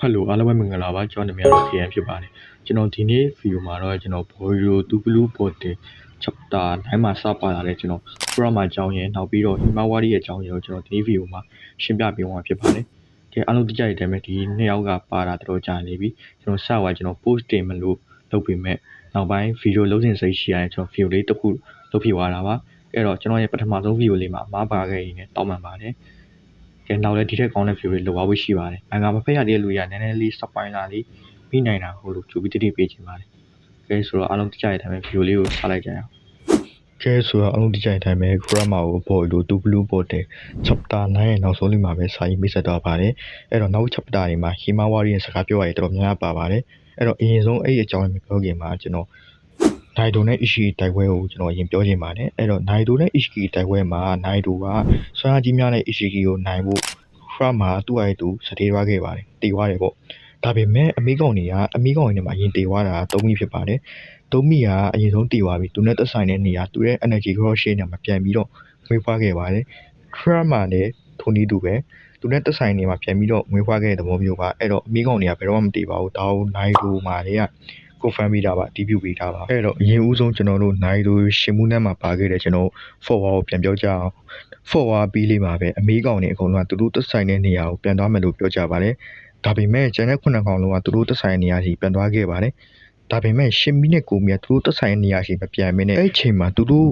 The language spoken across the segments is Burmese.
ဟယ်လိုအားလုံးပဲမင်္ဂလာပါကျွန်တော်နာမည်ကတော့ KN ဖြစ်ပါတယ်ကျွန်တော်ဒီနေ့ဗီဒီယိုမှာတော့ကျွန်တော် Boyo Tupulu Bote chapter 9မှာစပါလာတဲ့ကျွန်တော် program အကြောင်းရင်းနောက်ပြီးတော့ Himawari ရဲ့အကြောင်းရင်းကိုကျွန်တော်ဒီနေ့ဗီဒီယိုမှာရှင်းပြပေးမှာဖြစ်ပါတယ်ကဲအားလုံးသိကြတဲ့အတိုင်းပဲဒီနှစ်ယောက်ကပါတာတော်တော်ကြာနေပြီကျွန်တော်စသွားကျွန်တော် post တင်မလို့လုပ်ပေမဲ့နောက်ပိုင်းဗီဒီယိုလုံးစင်စိတ်ရှိရတယ်ကျွန်တော်ဗီဒီယိုလေးတစ်ခုလုပ်ပြသွားတာပါအဲ့တော့ကျွန်တော်ရဲ့ပထမဆုံးဗီဒီယိုလေးမှာမပါခဲ့ရင်လည်းတောင်းပန်ပါတယ် ကဲနောက်လည်းဒီထက်ကောင်းတဲ့ view တွေလိုပါဖို့ရှိပါတယ်။အင်္ဂါမဖက်ရတဲ့လူရနည်းနည်းလေး spoiler လေးပြီးနိုင်တာဟုတ်လို့ကြိုပြီးတတိပေးချင်ပါတယ်။ကဲဆိုတော့အားလုံးသိကြတဲ့အတိုင်းပဲ view လေးကိုဆက်လိုက်ကြရအောင်။ကဲဆိုတော့အားလုံးသိကြတဲ့အတိုင်းပဲ grammar ကိုပေါ်လို့ two blue ပေါ်တဲ့ chapter 9ရဲ့နောက်ဆုံးလေးမှာပဲစာရေးမိတ်ဆက်တော့ပါတယ်။အဲ့တော့နောက် chapter တွေမှာ Himawari ရဲ့စကားပြောရည်တော်တော်များများပါပါတယ်။အဲ့တော့အရင်ဆုံးအဲ့ဒီအကြောင်းကိုပြောခင်မှာကျွန်တော် နိုင်ဒိုနဲ့ Ishii တိုက်ပွဲကိုကျွန်တော်အရင်ပြောချင်ပါတယ်။အဲ့တော့နိုင်ဒိုနဲ့ Ishii တိုက်ပွဲမှာနိုင်ဒိုကဆွမ်းအားကြီးများတဲ့ Ishii ကိုနိုင်ဖို့ဖရမှာသူ့အရဲ့သူစတေးသွားခဲ့ပါတယ်တေသွားတယ်ပေါ့ဒါပေမဲ့အမေကောင်တွေကအမေကောင်တွေနဲ့မှအရင်တေသွားတာသုံးမိဖြစ်ပါတယ်သုံးမိကအရင်ဆုံးတေသွားပြီသူနဲ့သက်ဆိုင်တဲ့နေရာသူရဲ့ energy cross share နဲ့မှပြန်ပြီးတော့မွေးဖွားခဲ့ပါတယ်ခရမှာလည်းထိုနည်းတူပဲသူနဲ့သက်ဆိုင်နေမှာပြန်ပြီးတော့မွေးဖွားခဲ့တဲ့သဘောမျိုးပါအဲ့တော့အမေကောင်တွေကဘယ်တော့မှမတေပါဘူးဒါကိုနိုင်ဒူမာတွေက confirm ပေးတာပါဒီပြုပေးတာပါအဲ့တော့အရင်ဦးဆုံးကျွန်တော်တို့နိုင်ဒူရှင်မှုနဲ့မှာပါခဲ့တဲ့ကျွန်တော် forward ကိုပြန်ပြောကြအောင် forward ပြီးလေးမှာပဲအမေးကောင်တွေအကုန်လုံးကသူတို့သက်ဆိုင်တဲ့နေရာကိုပြန်သွားမယ်လို့ပြောကြပါတယ်ဒါပေမဲ့ကျန်တဲ့ခုနှစ်ကောင်လုံးကသူတို့သက်ဆိုင်တဲ့နေရာစီပြန်သွားခဲ့ပါတယ်ဒါပေမဲ့ရှင်မီနဲ့ကိုမီကသူတို့သက်ဆိုင်တဲ့နေရာစီမပြန်မင်းနဲ့အဲ့ဒီအချိန်မှာသူတို့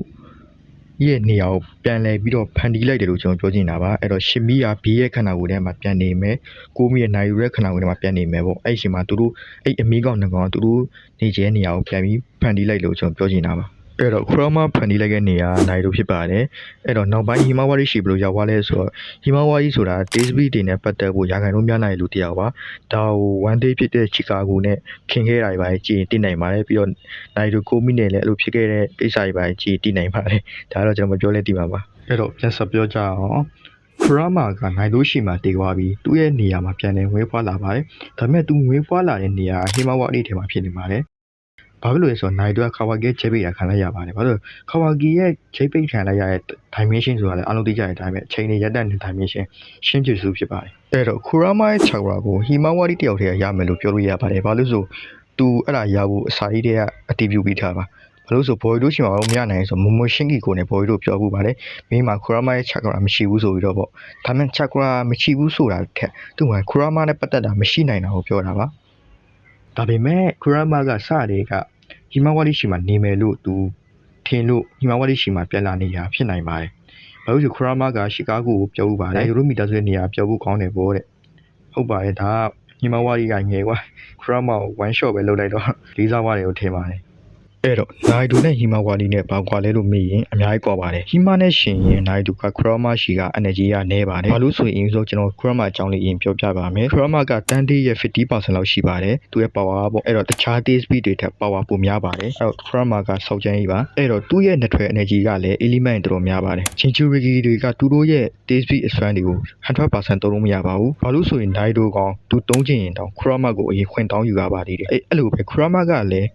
ရဲ့နေရာကိုပြန်လဲပြီးတော့ဖန်တီးလိုက်တယ်လို့ကျွန်တော်ပြောချင်တာပါအဲ့တော့ရှင်မီကဘေးရဲ့ခန္ဓာကိုယ်ထဲမှာပြန်နေမယ်ကိုမီရဲ့နိုင်ယူရဲ့ခန္ဓာကိုယ်ထဲမှာပြန်နေမယ်ပေါ့အဲ့ဒီအချိန်မှာသူတို့အဲ့အမီးကောင်နှစ်ကောင်ကသူတို့နေကျဲနေရာကိုပြန်ပြီးဖန်တီးလိုက်လို့ကျွန်တော်ပြောချင်တာပါ အဲ့တော့ Chroma ဖန်တီးလိုက်တဲ့နေရာနိုင်လို့ဖြစ်ပါတယ်အဲ့တော့နောက်ပိုင်း Himawari ရှိဘယ်လိုရောက်သွားလဲဆိုတော့ Himawari ဆိုတာ Daisy တွေနဲ့ပတ်သက်ဖို့ရာခိုင်နှုန်းများနိုင်လူတစ်ယောက်ပါဒါကို one day ဖြစ်တဲ့ Chicago နဲ့ခင်ခဲ့တာတွေပါကြည်တင်နိုင်ပါတယ်ပြီးတော့နိုင်တို့ကိုမီနဲ့လည်းအဲ့လိုဖြစ်ခဲ့တဲ့ကိစ္စတွေပါကြည်တင်နိုင်ပါတယ်ဒါတော့ကျွန်တော်မပြောလဲတည်ပါပါအဲ့တော့ပြန်ဆက်ပြောကြအောင်ခရမာကနိုင်လို့ရှိမှတေသွားပြီးသူ့ရဲ့နေရာမှာပြန်လည်ဝေးဖွာလာပါတယ်။ဒါပေမဲ့သူဝေးဖွာလာတဲ့နေရာဟိမဝါအလေးထဲမှာဖြစ်နေပါတယ်။ ဘာဖြစ်လို့လဲဆိုတော့နိုင်တို့ကခါဝါကီရဲ့ချိတ်ပိတ်တာခံလိုက်ရပါတယ်။ဘာလို့ခါဝါကီရဲ့ချိတ်ပိတ်ခံလိုက်ရတဲ့ dimension ဆိုတာလည်းအလုံးသိကြတဲ့အတိုင်းပဲအချိန်နဲ့ရက်တန့်တဲ့ dimension ရှင်းပြစုဖြစ်ပါတယ်။အဲ့တော့ခူရာမာရဲ့ chakra ကိုဟိမဝါဒီတယောက်တည်းရမယ်လို့ပြောလို့ရပါတယ်။ဘာလို့ဆိုသူအဲ့ဒါရဖို့အစာကြီးတွေကအတည်ပြုပြီးထားပါဘာလို့ဆိုဘော်ရီတို့ရှင်အောင်မရနိုင်ဆိုမမိုရှင်ကီကိုနဲ့ဘော်ရီတို့ပြောဖို့ပါတယ်မင်းမှာခူရာမာရဲ့ chakra မရှိဘူးဆိုပြီးတော့ပေါ့ဒါမှ chakra မရှိဘူးဆိုတာထက်သူကခူရာမာနဲ့ပတ်သက်တာမရှိနိုင်တာကိုပြောတာပါဒါပေမဲ့ခူရာမာကစတဲ့က ဟီမာဝါလီရှိမှာနေမယ်လို့သူထင်လို့ဟီမာဝါလီရှိမှာပြန်လာနေရဖြစ်နိုင်ပါတယ်ဘာလို့ဆိုခူရာမာကရှီကာဂိုကိုပြောဖို့ပါတယ်ယူရိုမီတာဆိုတဲ့နေရာပြောဖို့ကောင်းတယ်ပေါ့တဲ့ဟုတ်ပါတယ်ဒါကဟီမာဝါလီကငယ်ကွာခူရာမာကို one shot ပဲလုပ်လိုက်တော့လေးစားပါတယ်ကိုထင်ပါတယ် အဲ့တော့နိုင်ဒူနဲ့ဟီမာဝါလီနဲ့ဘာကွာလဲလို့မေးရင်အများကြီးကွာပါတယ်ဟီမာနဲ့ရှင်ရင်နိုင်ဒူကခရမာရှိက energy ကနည်းပါတယ်ဘာလို့ဆိုရင်ဆိုကျွန်တော်ခရမာအကြောင်းလေးရင်ပြောပြပါမယ်ခရမာကတန်တေးရဲ့50%လောက်ရှိပါတယ်သူရဲ့ power ပေါ့အဲ့တော့တခြား day speed တွေထက် power ပိုများပါတယ်အဲ့တော့ခရမာကစောက်ချမ်းကြီးပါအဲ့တော့သူ့ရဲ့နှစ်ထွေ energy ကလည်း element တော်တော်များပါတယ်ချင်းချူရီဂီတွေကသူတို့ရဲ့ day speed expand တွေကို100%သုံးလို့မရပါဘူးဘာလို့ဆိုရင်နိုင်ဒူကောင်သူတုံးချင်ရင်တောင်ခရမာကိုအရင်ခွင့်တောင်းယူရပါသေးတယ်အဲ့အဲ့လိုပဲခရမာကလည်း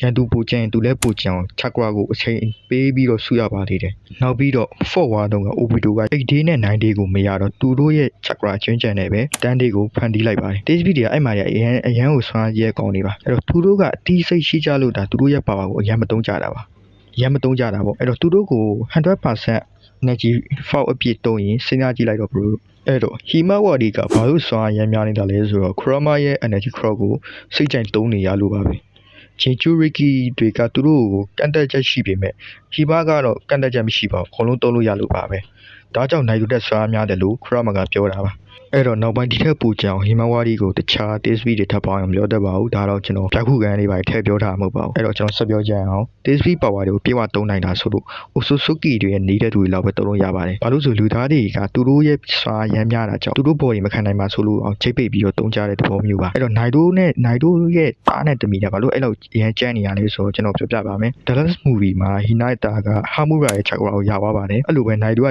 ရန်သူပူချင်သူလည်းပူချင်အောင်ချက်ကွာကိုအချိန်ပေးပြီးတော့ဆူရပါသေးတယ်။နောက်ပြီးတော့ forward တုန်းက Obito က8 day နဲ့ 9 day ကိုမရတော့သူတို့ရဲ့ချက်ကွာချင်းချန်နဲ့ပဲ10 day ကိုဖန်တီးလိုက်ပါတယ်။ Days Speed တွေကအဲ့မှာရအရန်အရန်ကိုဆွမ်းရဲကောင်းနေပါ။အဲ့တော့သူတို့ကအတီးစိတ်ရှိကြလို့ဒါသူတို့ရဲ့ power ကိုအရန်မတုံးကြတာပါ။အရန်မတုံးကြတာပေါ့။အဲ့တော့သူတို့ကို100% energy fall အပြည့်တုံးရင်စဉ်းစားကြည့်လိုက်တော့ဘလို့အဲ့တော့ဟီမာဝါဒီကဘာလို့ဆွမ်းရမ်းများနေတာလဲဆိုတော့ Chroma ရဲ့ energy crop ကိုစိတ်ကြိုင်တုံးနေရလို့ပါပဲ။ ချင်းချူရီကီတွေကသူတို့ကိုကန့်တက်ချက်ရှိပေမဲ့ဟီဘာကတော့ကန့်တက်ချက်မရှိပါဘူးအကုန်လုံးတုံးလို့ရလို့ပါပဲဒါကြောင့်နိုင်ယူတဲ့ဆွားများတယ်လို့ခရမကပြောတာပါအဲ့တော့နောက်ပိုင်းဒီထက်ပိုကြောင်ဟီမဝါဒီကိုတခြား TSP တွေထပ်ပေါင်းအောင်ပြောတတ်ပါဘူးဒါတော့ကျွန်တော်ပြခုကန်လေးပါထည့်ပြောထားမှာမဟုတ်ပါဘူးအဲ့တော့ကျွန်တော်ဆက်ပြောကြရအောင် TSP power တွေကိုပြေဝသုံးနိုင်တာဆိုလို့ Osuzuki တွေရဲ့နေတဲ့သူတွေလောက်ပဲသုံးလို့ရပါတယ်ဘာလို့ဆိုလူသားတွေကသူတို့ရဲ့ဆွာရမ်းများတာကြောင့်သူတို့ body မခံနိုင်ပါဆိုလို့အောင်ချိတ်ပိတ်ပြီးတော့သုံးကြတဲ့သဘောမျိုးပါအဲ့တော့နိုင်တို့နဲ့နိုင်တို့ရဲ့တားနဲ့တမီနဲ့ဘာလို့အဲ့လိုရမ်းကြမ်းနေရလဲဆိုတော့ကျွန်တော်ပြောပြပါမယ် Dallas movie မှာ Hinata က Hamura ရဲ့ chakra ကိုရသွားပါတယ်အဲ့လိုပဲနိုင်တို့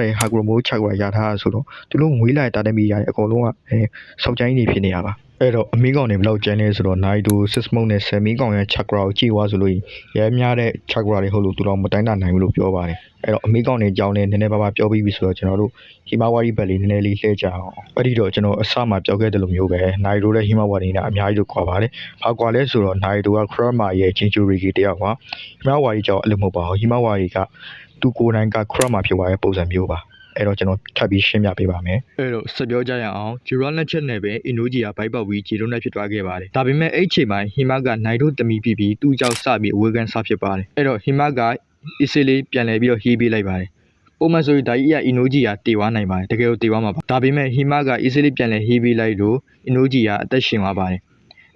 ကလည်း Hakumo chakra ရထားတာဆိုတော့သူတို့ငွေးလိုက်တာတမီရတဲ့အကောကုန်လုံးကအဲစောက်ချိုင်းနေဖြစ်နေရပါအဲ့တော့အမီးကောင်တွေဘယ်လောက်ကျန်လဲဆိုတော့နိုင်ဒိုစစ်စမုတ်နဲ့ဆယ်မီကောင်ရဲ့ chakra ကိုကြည့်သွားဆိုလို့ရဲများတဲ့ chakra တွေဟုတ်လို့သူတော့မတိုင်းတာနိုင်ဘူးလို့ပြောပါတယ်အဲ့တော့အမီးကောင်တွေအကြောင်းလည်းနည်းနည်းပါးပါးပြောပြီးပြီဆိုတော့ကျွန်တော်တို့ဟီမာဝါရီဘက်လေးနည်းနည်းလေးလှည့်ကြအောင်အဲ့ဒီတော့ကျွန်တော်အစမှပြောခဲ့တဲ့လိုမျိုးပဲနိုင်ဒိုနဲ့ဟီမာဝါရီနဲ့အများကြီးလို့ခေါ်ပါတယ်ဘာကွာလဲဆိုတော့နိုင်ဒိုက Chroma ရဲ့ Jinchuriki တယောက်ပါဟီမာဝါရီကြောင့်အဲ့လိုမဟုတ်ပါဘူးဟီမာဝါရီကသူကိုယ်တိုင်က Chroma ဖြစ်သွားတဲ့ပုံစံမျိုးပါ အဲ့တော့ကျွန်တော်ထပ်ပြီးရှင်းပြပေးပါမယ်အဲ့တော့ဆက်ပြောကြရအောင်ဂျူရာလက်ချက်နဲ့ပဲအင်နိုဂျီကဘိုက်ပေါက်ပြီးဂျီရိုနဲ့ဖြစ်သွားခဲ့ပါတယ်ဒါပေမဲ့အဲ့အချိန်မှာဟီမာကနိုင်တို့တမီပြီးပြီးသူ့ကြောင့်စပြီးအဝေကန်စဖြစ်ပါတယ်အဲ့တော့ဟီမာကအစ်စေးလေးပြန်လဲပြီးတော့ဟီးပေးလိုက်ပါတယ်ပုံမှန်ဆိုရင်ဒါကြီးကအင်နိုဂျီကတေသွားနိုင်ပါတယ်တကယ်လို့တေသွားမှာပါဒါပေမဲ့ဟီမာကအစ်စေးလေးပြန်လဲဟီးပေးလိုက်လို့အင်နိုဂျီကအသက်ရှင်သွားပါတယ်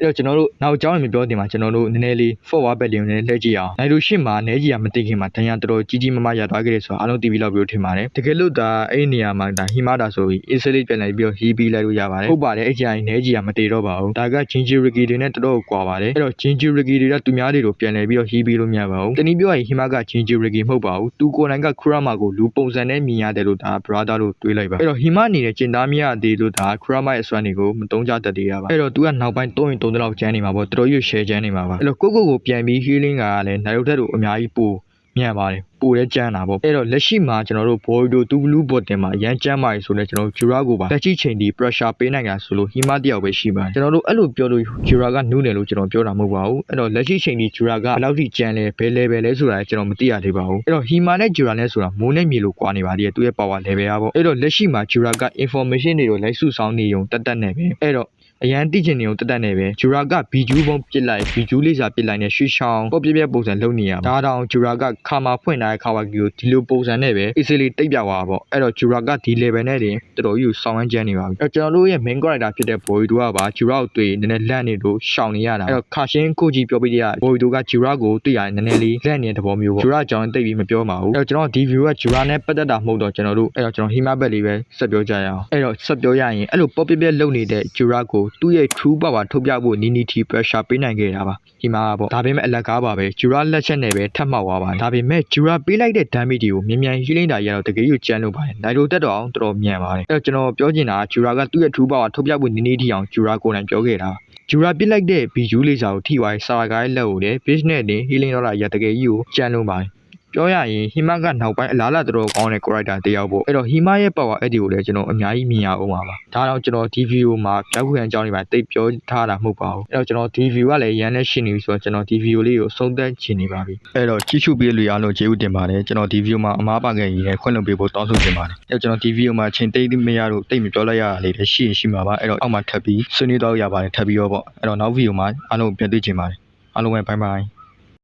အဲ့တော့ကျွန်တော်တို့နောက်အကြောင်းမပြောတင်မှာကျွန်တော်တို့နည်းနည်းလေး forward ဘက်လေးကိုနည်းနည်းလှည့်ကြည့်အောင်နိုင်လို့ရှင့်မှာနဲကြီးကမသိခင်မှာတန်ရတော်တော်ကြီးကြီးမားမားရသွားခဲ့တယ်ဆိုတော့အားလုံးတီဗီလောက်ပြီးထင်ပါတယ်တကယ်လို့ဒါအဲ့ဒီနေရာမှာဒါဟီမာတာဆိုပြီး easily ပြန်လိုက်ပြီးတော့ hee ပြီးလိုက်လို့ရပါတယ်ဟုတ်ပါတယ်အဲ့ကြိုင်နဲကြီးကမတေတော့ပါဘူးဒါက ginger ricky တွေနဲ့တော်တော်ကွာပါတယ်အဲ့တော့ ginger ricky တွေကသူများတွေကိုပြန်လဲပြီးတော့ hee ပြီးလို့မရပါဘူးတနည်းပြောရရင်ဟီမာက ginger ricky မဟုတ်ပါဘူးသူကိုယ်တိုင်က kurama ကိုလူပုံစံနဲ့မြင်ရတယ်လို့ဒါ brother လို့တွေးလိုက်ပါအဲ့တော့ဟီမာအနေနဲ့ကျင်သားမရသေးလို့ဒါ kurama ရဲ့အစွမ်းတွေကိုမတုံးကြတတ်သေးရပါအဲ့တော့သူကနောက်ပိုင်း3ရင်3လောက်ကျန်းနေမှာပေါ့တော်တော်ကြီး share ကျန်းနေမှာပါအဲ့တော့ကိုကိုကိုပြန်ပြီး healing ကလည်းနိုင်ရုပ်ထက်တို့အများကြီးပိုမြန်ပါတယ်ပိုလဲကျန်းတာပေါ့အဲ့တော့လက်ရှိမှာကျွန်တော်တို့ boy တို့သူ blue bottom မှာရမ်းကျန်းပါတယ်ဆိုတော့ကျွန်တော်တို့ jura ကိုပါလက်ရှိချိန်ဒီ pressure ပေးနိုင်တာဆိုလို့ hima တယောက်ပဲရှိပါတယ်ကျွန်တော်တို့အဲ့လိုပြောလို့ jura ကနူးတယ်လို့ကျွန်တော်ပြောတာမဟုတ်ပါဘူးအဲ့တော့လက်ရှိချိန်ဒီ jura ကဘယ်လောက်ထိကျန်းလဲဘယ် level လဲဆိုတာကျွန်တော်မသိရသေးပါဘူးအဲ့တော့ hima နဲ့ jura နဲ့ဆိုတာမိုးနဲ့မြေလို့ကွာနေပါသေးတယ်သူရဲ့ power level ကပေါ့အဲ့တော့လက်ရှိမှာ jura က information တွေကိုလိုက်စုဆောင်းနေုံတက်တက်နေပဲအဲ့တော့ အရန်တိချင်နေုံတက်တက်နေပဲဂျူရာကဘီဂျူးပုံပစ်လိုက်ဘီဂျူးလေးစာပစ်လိုက်နဲ့ရွှေချောင်းပေါ့ပြပြပုံစံလုပ်နေရဒါတောင်ဂျူရာကခါမှာဖွင့်ထားတဲ့ခါဝါကီကိုဒီလိုပုံစံနဲ့ပဲ easily တိတ်ပြသွားတာပေါ့အဲ့တော့ဂျူရာကဒီ level နဲ့တင်တော်တော်ကြီးဆောင်းဝန်းကျန်းနေပါပြီအဲ့ကျွန်တော်တို့ရဲ့ main character ဖြစ်တဲ့ boy တို့ကပါဂျူရာကိုတွေ့နည်းနည်းလန့်နေလို့ရှောင်နေရတာအဲ့တော့ခါရှင်းကိုကြီးပြောပြရ boy တို့ကဂျူရာကိုတွေ့ရတယ်နည်းနည်းလေးလန့်နေတဲ့သဘောမျိုးပေါ့ဂျူရာအကြောင်းတိတ်ပြီးမပြောပါဘူးအဲ့တော့ကျွန်တော်ဒီ view ကဂျူရာနဲ့ပတ်သက်တာမဟုတ်တော့ကျွန်တော်တို့အဲ့တော့ကျွန်တော်ဟီမာဘက်လေးပဲဆက်ပြောကြရအောင်အဲ့တော့ဆက်ပြောရရင်အဲ့လိုပေါ့ပြပြလုံနေတဲ့ဂျူရာကိုသူ့ရဲ့ true power ထုတ်ပြဖို့နီနီတီ pressure ပေးနိုင်ခဲ့တာပါဒီမှာပေါ့ဒါပေမဲ့အလက်ကားပါပဲဂျူရာလက်ချက်နဲ့ပဲထပ်မှောက်သွားပါတယ်ဒါပေမဲ့ဂျူရာပေးလိုက်တဲ့ damage တွေကိုမြန်မြန် healing တာရတော့တကယ်ကြီးကျန်းလို့ပါတယ်နိုင်လိုတက်တော့အောင်တော်တော်မြန်ပါတယ်အဲ့တော့ကျွန်တော်ပြောချင်တာကဂျူရာကသူ့ရဲ့ true power ထုတ်ပြဖို့နီနီတီအောင်ဂျူရာကိုယ်တိုင်ပြောခဲ့တာပါဂျူရာပစ်လိုက်တဲ့ဘီဂျူးလေးစာကိုထိသွားရင်ဆာရာဂိုင်းလက်ကိုလည်း base နဲ့တင် healing တော့လာရတကယ်ကြီးကိုကျန်းလို့ပါတယ် ပြောရရင်ဟီမာကနောက်ပိုင်းအလားလာတော်တော်ကောင်းတဲ့ character တယောက်ပေါ့အဲ့တော့ဟီမာရဲ့ power အဲ့ဒီကိုလည်းကျွန်တော်အများကြီးမြင်ရအောင်ပါပါဒါတော့ကျွန်တော်ဒီ view မှာပြောက်ခွင့်အကြောင်းတွေပါတိတ်ပြောထားတာမဟုတ်ပါဘူးအဲ့တော့ကျွန်တော်ဒီ view ကလည်းရန်နဲ့ရှင်းနေပြီဆိုတော့ကျွန်တော်ဒီ view လေးကိုအဆုံးသတ်ချင်နေပါပြီအဲ့တော့ကြည့်ရှုပေးလို့ရလို့ကျေးဇူးတင်ပါတယ်ကျွန်တော်ဒီ view မှာအမားပါခဲ့ရင်ခွင့်လွှတ်ပေးဖို့တောင်းဆိုချင်ပါတယ်အဲ့တော့ကျွန်တော်ဒီ view မှာချိန်တိတ်မရလို့တိတ်မပြောလိုက်ရတာလေးလည်းရှိရင်ရှိမှာပါအဲ့တော့အောက်မှာထပ်ပြီးဆွေးနွေးတော့ရပါတယ်ထပ်ပြီးတော့ပေါ့အဲ့တော့နောက် view မှာအားလုံးပြန်တွေ့ချင်ပါတယ်အားလုံးပဲ bye bye